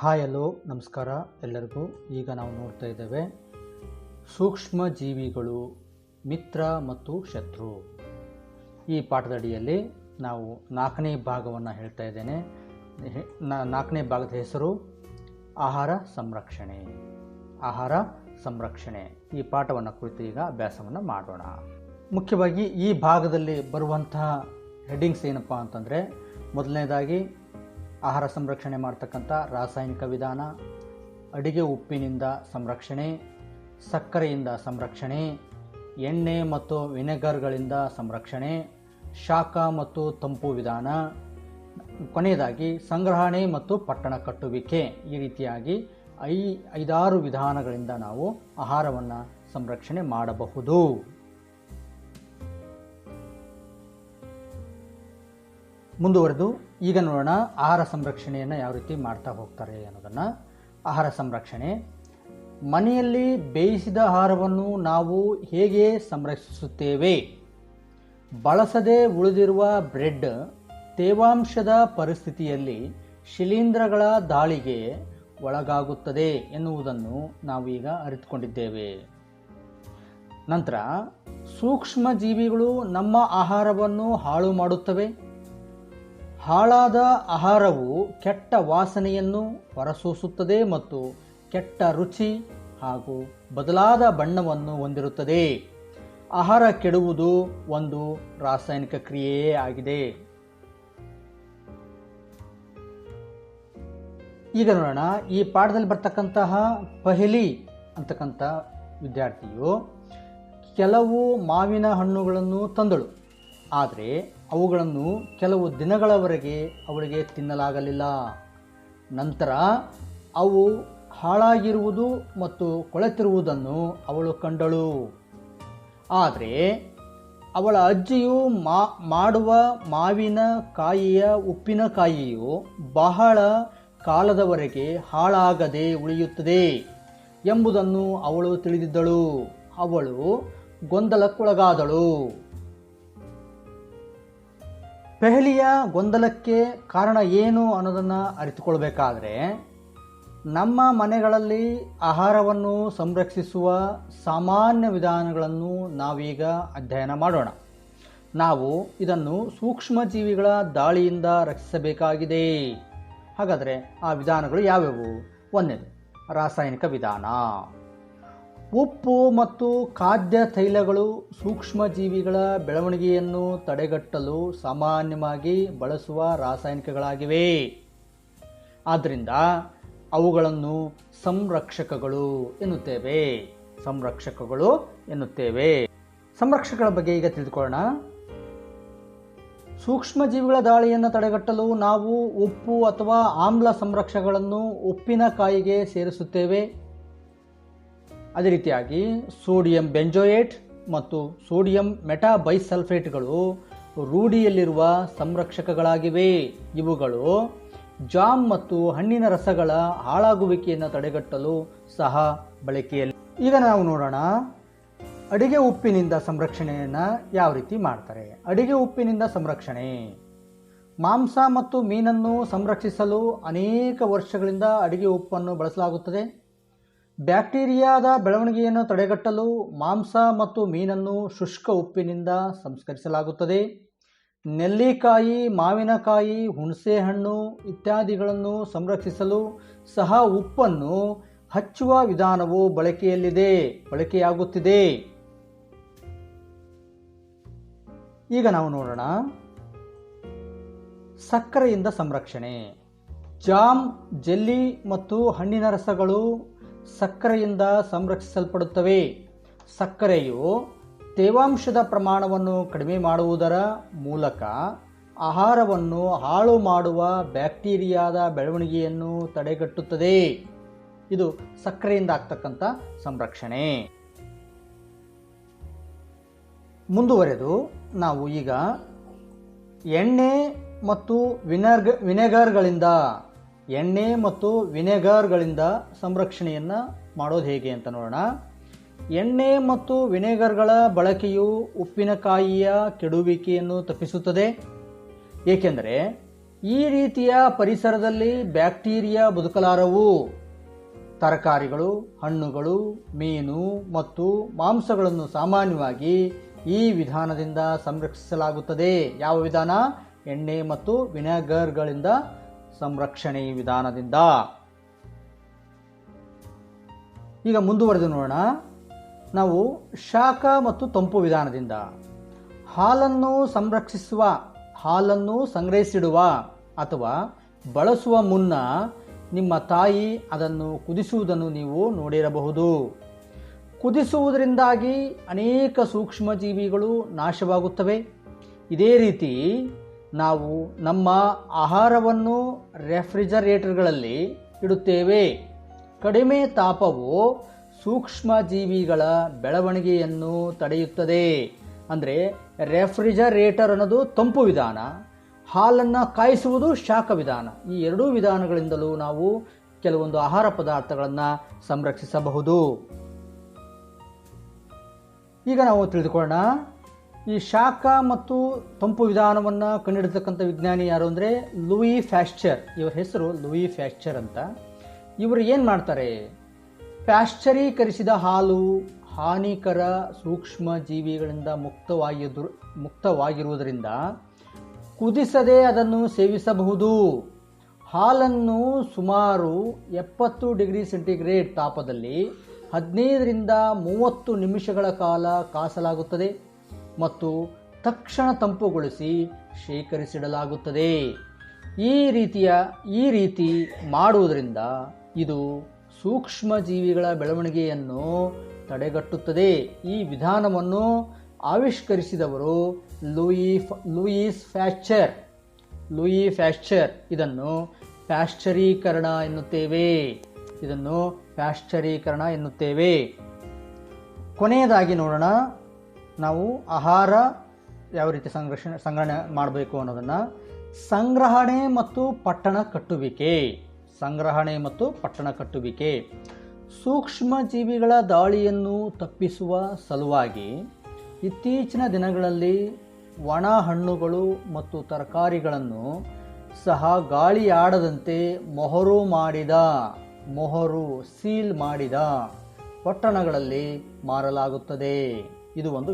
Hi, hello, ನಮಸ್ಕಾರ ಎಲ್ಲರಿಗೂ. ಈಗ ನಾವು ನೋಡ್ತಾ ಇದ್ದೇವೆ, ಸೂಕ್ಷ್ಮ ಜೀವಿಗಳು, ಮಿತ್ರ ಮತ್ತು ಶತ್ರು. ಈ ಪಾಠದಡಿಯಲ್ಲಿ ನಾವು ನಾಲ್ಕನೇ ಭಾಗವನ್ನು ಹೇಳ್ತಾ ಇದ್ದೇನೆ. ನಾಲ್ಕನೇ ಭಾಗದ ಹೆಸರು ಆಹಾರ ಸಂರಕ್ಷಣೆ. ಆಹಾರ ಸಂರಕ್ಷಣೆ. ಈ ಪಾಠವನ್ನು ಕುರಿತು ಈಗ ಅಭ್ಯಾಸವನ್ನು ಮಾಡೋಣ. ಮುಖ್ಯವಾಗಿ ಈ ಭಾಗದಲ್ಲಿ ಬರುವಂತಹ ಹೆಡ್ಡಿಂಗ್ಸ್ ಏನಪ್ಪ ಅಂತಂದರೆ, ಮೊದಲನೇದಾಗಿ ಆಹಾರ ಸಂರಕ್ಷಣೆ ಮಾಡ್ತಕ್ಕಂಥ ರಾಸಾಯನಿಕ ವಿಧಾನ, ಅಡಿಗೆ ಉಪ್ಪಿನಿಂದ ಸಂರಕ್ಷಣೆ, ಸಕ್ಕರೆಯಿಂದ ಸಂರಕ್ಷಣೆ, ಎಣ್ಣೆ ಮತ್ತು ವಿನೆಗರ್ಗಳಿಂದ ಸಂರಕ್ಷಣೆ, ಶಾಖ ಮತ್ತು ತಂಪು ವಿಧಾನ, ಕೊನೆಯದಾಗಿ ಸಂಗ್ರಹಣೆ ಮತ್ತು ಪಟ್ಟಣ ಕಟ್ಟುವಿಕೆ ಈ ರೀತಿಯಾಗಿ ಐ ಐದಾರು ವಿಧಾನಗಳಿಂದ ನಾವು ಆಹಾರವನ್ನು ಸಂರಕ್ಷಣೆ ಮಾಡಬಹುದು. ಮುಂದುವರೆದು, ಈಗ ನೋಡೋಣ ಆಹಾರ ಸಂರಕ್ಷಣೆಯನ್ನು ಯಾವ ರೀತಿ ಮಾಡ್ತಾ ಹೋಗ್ತಾರೆ ಅನ್ನೋದನ್ನು. ಆಹಾರ ಸಂರಕ್ಷಣೆ. ಮನೆಯಲ್ಲಿ ಬೇಯಿಸಿದ ಆಹಾರವನ್ನು ನಾವು ಹೇಗೆ ಸಂರಕ್ಷಿಸುತ್ತೇವೆ? ಬಳಸದೆ ಉಳಿದಿರುವ ಬ್ರೆಡ್ ತೇವಾಂಶದ ಪರಿಸ್ಥಿತಿಯಲ್ಲಿ ಶಿಲೀಂಧ್ರಗಳ ದಾಳಿಗೆ ಒಳಗಾಗುತ್ತದೆ ಎನ್ನುವುದನ್ನು ನಾವೀಗ ಅರಿತುಕೊಂಡಿದ್ದೇವೆ. ನಂತರ ಸೂಕ್ಷ್ಮ ಜೀವಿಗಳು ನಮ್ಮ ಆಹಾರವನ್ನು ಹಾಳು ಮಾಡುತ್ತವೆ? ಹಾಳಾದ ಆಹಾರವು ಕೆಟ್ಟ ವಾಸನೆಯನ್ನು ಹೊರಸೂಸುತ್ತದೆ ಮತ್ತು ಕೆಟ್ಟ ರುಚಿ ಹಾಗೂ ಬದಲಾದ ಬಣ್ಣವನ್ನು ಹೊಂದಿರುತ್ತದೆ. ಆಹಾರ ಕೆಡುವುದು ಒಂದು ರಾಸಾಯನಿಕ ಕ್ರಿಯೆಯೇ ಆಗಿದೆ. ಈಗ ನೋಡೋಣ ಈ ಪಾಠದಲ್ಲಿ ಬರ್ತಕ್ಕಂತಹ ಪಹಲಿ ಅಂತಕ್ಕಂಥ ವಿದ್ಯಾರ್ಥಿಯು ಕೆಲವು ಮಾವಿನ ಹಣ್ಣುಗಳನ್ನು ತಂದಳು. ಆದರೆ ಅವುಗಳನ್ನು ಕೆಲವು ದಿನಗಳವರೆಗೆ ಅವಳಿಗೆ ತಿನ್ನಲಾಗಲಿಲ್ಲ. ನಂತರ ಅವು ಹಾಳಾಗಿರುವುದು ಮತ್ತು ಕೊಳೆತಿರುವುದನ್ನು ಅವಳು ಕಂಡಳು. ಆದರೆ ಅವಳ ಅಜ್ಜಿಯು ಮಾ, ಮಾಡುವ ಮಾವಿನ ಕಾಯಿಯ ಉಪ್ಪಿನಕಾಯಿಯು ಬಹಳ ಕಾಲದವರೆಗೆ ಹಾಳಾಗದೆ ಉಳಿಯುತ್ತದೆ ಎಂಬುದನ್ನು ಅವಳು ತಿಳಿದಿದ್ದಳು. ಅವಳು ಗೊಂದಲಕ್ಕೊಳಗಾದಳು. ಪೆಹಲಿಯ ಗೊಂದಲಕ್ಕೆ ಕಾರಣ ಏನು ಅನ್ನೋದನ್ನು ಅರಿತುಕೊಳ್ಬೇಕಾದ್ರೆ, ನಮ್ಮ ಮನೆಗಳಲ್ಲಿ ಆಹಾರವನ್ನು ಸಂರಕ್ಷಿಸುವ ಸಾಮಾನ್ಯ ವಿಧಾನಗಳನ್ನು ನಾವೀಗ ಅಧ್ಯಯನ ಮಾಡೋಣ. ನಾವು ಇದನ್ನು ಸೂಕ್ಷ್ಮ ಜೀವಿಗಳ ದಾಳಿಯಿಂದ ರಕ್ಷಿಸಬೇಕಾಗಿದೆ. ಹಾಗಾದರೆ ಆ ವಿಧಾನಗಳು ಯಾವ್ಯಾವು? ಒಂದನೇದು ರಾಸಾಯನಿಕ ವಿಧಾನ. ಉಪ್ಪು ಮತ್ತು ಖಾದ್ಯ ತೈಲಗಳು ಸೂಕ್ಷ್ಮ ಜೀವಿಗಳ ಬೆಳವಣಿಗೆಯನ್ನು ತಡೆಗಟ್ಟಲು ಸಾಮಾನ್ಯವಾಗಿ ಬಳಸುವ ರಾಸಾಯನಿಕಗಳಾಗಿವೆ. ಆದ್ದರಿಂದ ಅವುಗಳನ್ನು ಸಂರಕ್ಷಕಗಳು ಎನ್ನುತ್ತೇವೆ. ಸಂರಕ್ಷಕಗಳು ಎನ್ನುತ್ತೇವೆ. ಸಂರಕ್ಷಕಗಳ ಬಗ್ಗೆ ಈಗ ತಿಳಿದುಕೊಳ್ಳೋಣ. ಸೂಕ್ಷ್ಮ ಜೀವಿಗಳ ದಾಳಿಯನ್ನು ತಡೆಗಟ್ಟಲು ನಾವು ಉಪ್ಪು ಅಥವಾ ಆಮ್ಲ ಸಂರಕ್ಷಕಗಳನ್ನು ಉಪ್ಪಿನಕಾಯಿಗೆ ಸೇರಿಸುತ್ತೇವೆ. ಅದೇ ರೀತಿಯಾಗಿ ಸೋಡಿಯಂ ಬೆಂಜೋಯೇಟ್ ಮತ್ತು ಸೋಡಿಯಂ ಮೆಟಾಬೈಸಲ್ಫೇಟ್ಗಳು ರೂಢಿಯಲ್ಲಿರುವ ಸಂರಕ್ಷಕಗಳಾಗಿವೆ. ಇವುಗಳು ಜಾಮ್ ಮತ್ತು ಹಣ್ಣಿನ ರಸಗಳ ಹಾಳಾಗುವಿಕೆಯನ್ನು ತಡೆಗಟ್ಟಲು ಸಹ ಬಳಕೆಯಲ್ಲಿ. ಈಗ ನಾವು ನೋಡೋಣ ಅಡಿಗೆ ಉಪ್ಪಿನಿಂದ ಸಂರಕ್ಷಣೆಯನ್ನು ಯಾವ ರೀತಿ ಮಾಡ್ತಾರೆ. ಅಡಿಗೆ ಉಪ್ಪಿನಿಂದ ಸಂರಕ್ಷಣೆ. ಮಾಂಸ ಮತ್ತು ಮೀನನ್ನು ಸಂರಕ್ಷಿಸಲು ಅನೇಕ ವರ್ಷಗಳಿಂದ ಅಡಿಗೆ ಉಪ್ಪನ್ನು ಬಳಸಲಾಗುತ್ತದೆ. ಬ್ಯಾಕ್ಟೀರಿಯಾದ ಬೆಳವಣಿಗೆಯನ್ನು ತಡೆಗಟ್ಟಲು ಮಾಂಸ ಮತ್ತು ಮೀನನ್ನು ಶುಷ್ಕ ಉಪ್ಪಿನಿಂದ ಸಂಸ್ಕರಿಸಲಾಗುತ್ತದೆ. ನೆಲ್ಲಿಕಾಯಿ, ಮಾವಿನಕಾಯಿ, ಹುಣಸೆಹಣ್ಣು ಇತ್ಯಾದಿಗಳನ್ನು ಸಂರಕ್ಷಿಸಲು ಸಹ ಉಪ್ಪನ್ನು ಹಚ್ಚುವ ವಿಧಾನವು ಬಳಕೆಯಲ್ಲಿದೆ, ಬಳಕೆಯಾಗುತ್ತಿದೆ. ಈಗ ನಾವು ನೋಡೋಣ. ಸಕ್ಕರೆಯಿಂದ ಸಂರಕ್ಷಣೆ. ಜಾಮ್, ಜೆಲ್ಲಿ ಮತ್ತು ಹಣ್ಣಿನ ರಸಗಳು ಸಕ್ಕರೆಯಿಂದ ಸಂರಕ್ಷಿಸಲ್ಪಡುತ್ತವೆ. ಸಕ್ಕರೆಯು ತೇವಾಂಶದ ಪ್ರಮಾಣವನ್ನು ಕಡಿಮೆ ಮಾಡುವುದರ ಮೂಲಕ ಆಹಾರವನ್ನು ಹಾಳು ಮಾಡುವ ಬ್ಯಾಕ್ಟೀರಿಯಾದ ಬೆಳವಣಿಗೆಯನ್ನು ತಡೆಗಟ್ಟುತ್ತದೆ. ಇದು ಸಕ್ಕರೆಯಿಂದ ಆಗ್ತಕ್ಕಂಥ ಸಂರಕ್ಷಣೆ. ಮುಂದುವರೆದು ನಾವು ಈಗ ಎಣ್ಣೆ ಮತ್ತು ವಿನರ್ಗ ವಿನೆಗರ್ಗಳಿಂದ ಎಣ್ಣೆ ಮತ್ತು ವಿನೆಗರ್ಗಳಿಂದ ಸಂರಕ್ಷಣೆಯನ್ನು ಮಾಡೋದು ಹೇಗೆ ಅಂತ ನೋಡೋಣ. ಎಣ್ಣೆ ಮತ್ತು ವಿನೆಗರ್ಗಳ ಬಳಕೆಯು ಉಪ್ಪಿನಕಾಯಿಯ ಕೆಡುವಿಕೆಯನ್ನು ತಪ್ಪಿಸುತ್ತದೆ. ಏಕೆಂದರೆ ಈ ರೀತಿಯ ಪರಿಸರದಲ್ಲಿ ಬ್ಯಾಕ್ಟೀರಿಯಾ ಬದುಕಲಾರವು ತರಕಾರಿಗಳು, ಹಣ್ಣುಗಳು, ಮೀನು ಮತ್ತು ಮಾಂಸಗಳನ್ನು ಸಾಮಾನ್ಯವಾಗಿ ಈ ವಿಧಾನದಿಂದ ಸಂರಕ್ಷಿಸಲಾಗುತ್ತದೆ. ಯಾವ ವಿಧಾನ? ಎಣ್ಣೆ ಮತ್ತು ವಿನೆಗರ್ಗಳಿಂದ ಸಂರಕ್ಷಣೆ ವಿಧಾನದಿಂದ. ಈಗ ಮುಂದುವರೆದು ನೋಡೋಣ. ನಾವು ಶಾಖ ಮತ್ತು ತಂಪು ವಿಧಾನದಿಂದ. ಹಾಲನ್ನು ಸಂರಕ್ಷಿಸುವ, ಹಾಲನ್ನು ಸಂಗ್ರಹಿಸಿಡುವ ಅಥವಾ ಬಳಸುವ ಮುನ್ನ ನಿಮ್ಮ ತಾಯಿ ಅದನ್ನು ಕುದಿಸುವುದನ್ನು ನೀವು ನೋಡಿರಬಹುದು. ಕುದಿಸುವುದರಿಂದಾಗಿ ಅನೇಕ ಸೂಕ್ಷ್ಮ ಜೀವಿಗಳು ನಾಶವಾಗುತ್ತವೆ. ಇದೇ ರೀತಿ ನಾವು ನಮ್ಮ ಆಹಾರವನ್ನು ರೆಫ್ರಿಜರೇಟರ್ಗಳಲ್ಲಿ ಇಡುತ್ತೇವೆ. ಕಡಿಮೆ ತಾಪವು ಸೂಕ್ಷ್ಮ ಜೀವಿಗಳ ಬೆಳವಣಿಗೆಯನ್ನು ತಡೆಯುತ್ತದೆ. ಅಂದರೆ ರೆಫ್ರಿಜರೇಟರ್ ಅನ್ನೋದು ತಂಪು ವಿಧಾನ, ಹಾಲನ್ನು ಕಾಯಿಸುವುದು ಶಾಖ ವಿಧಾನ. ಈ ಎರಡೂ ವಿಧಾನಗಳಿಂದಲೂ ನಾವು ಕೆಲವೊಂದು ಆಹಾರ ಪದಾರ್ಥಗಳನ್ನು ಸಂರಕ್ಷಿಸಬಹುದು. ಈಗ ನಾವು ತಿಳಿದುಕೊಳ್ಳೋಣ ಈ ಶಾಖ ಮತ್ತು ತಂಪು ವಿಧಾನವನ್ನು ಕಂಡುಹಿಡಿತಕ್ಕಂಥ ವಿಜ್ಞಾನಿ ಯಾರು ಅಂದರೆ ಲೂಯಿ ಫ್ಯಾಶ್ಚರ್ ಇವರ ಹೆಸರು ಲೂಯಿ ಫ್ಯಾಶ್ಚರ್ ಅಂತ. ಇವರು ಏನು ಮಾಡ್ತಾರೆ? ಪ್ಯಾಶ್ಚರೀಕರಿಸಿದ ಹಾಲು ಹಾನಿಕರ ಸೂಕ್ಷ್ಮ ಜೀವಿಗಳಿಂದ ಮುಕ್ತವಾಗಿದ್ದು ಮುಕ್ತವಾಗಿರುವುದರಿಂದ ಕುದಿಸದೆ ಅದನ್ನು ಸೇವಿಸಬಹುದು. ಹಾಲನ್ನು ಸುಮಾರು ಎಪ್ಪತ್ತು ಡಿಗ್ರಿ ಸೆಂಟಿಗ್ರೇಡ್ ತಾಪದಲ್ಲಿ ಹದಿನೈದರಿಂದ ಮೂವತ್ತು ನಿಮಿಷಗಳ ಕಾಲ ಕಾಸಲಾಗುತ್ತದೆ. ಮತ್ತು ತಕ್ಷಣ ತಂಪುಗೊಳಿಸಿ ಶೇಖರಿಸಿಡಲಾಗುತ್ತದೆ. ಈ ರೀತಿಯ, ಈ ರೀತಿ ಮಾಡುವುದರಿಂದ ಇದು ಸೂಕ್ಷ್ಮ ಜೀವಿಗಳ ಬೆಳವಣಿಗೆಯನ್ನು ತಡೆಗಟ್ಟುತ್ತದೆ. ಈ ವಿಧಾನವನ್ನು ಆವಿಷ್ಕರಿಸಿದವರು Louis Louis Pasteur Louis Pasteur ಇದನ್ನು ಪ್ಯಾಶ್ಚರೀಕರಣ ಎನ್ನುತ್ತೇವೆ. ಇದನ್ನು ಪ್ಯಾಶ್ಚರೀಕರಣ ಎನ್ನುತ್ತೇವೆ. ಕೊನೆಯದಾಗಿ ನೋಡೋಣ. ನಾವು ಆಹಾರ ಯಾವ ರೀತಿ ಸಂರಕ್ಷಣೆ ಸಂಗ್ರಹಣೆ ಮಾಡಬೇಕು ಅನ್ನೋದನ್ನು ಸಂಗ್ರಹಣೆ ಮತ್ತು ಪಟ್ಟಣ ಕಟ್ಟುವಿಕೆ. ಸಂಗ್ರಹಣೆ ಮತ್ತು ಪಟ್ಟಣ ಕಟ್ಟುವಿಕೆ. ಸೂಕ್ಷ್ಮ ಜೀವಿಗಳ ದಾಳಿಯನ್ನು ತಪ್ಪಿಸುವ ಸಲುವಾಗಿ ಇತ್ತೀಚಿನ ದಿನಗಳಲ್ಲಿ ಒಣ ಹಣ್ಣುಗಳು ಮತ್ತು ತರಕಾರಿಗಳನ್ನು ಸಹ ಗಾಳಿಯಾಡದಂತೆ ಮೊಹರು ಮಾಡಿದ, ಮೊಹರು ಸೀಲ್ ಮಾಡಿದ ಪಟ್ಟಣಗಳಲ್ಲಿ ಮಾರಲಾಗುತ್ತದೆ. ಇದು ಒಂದು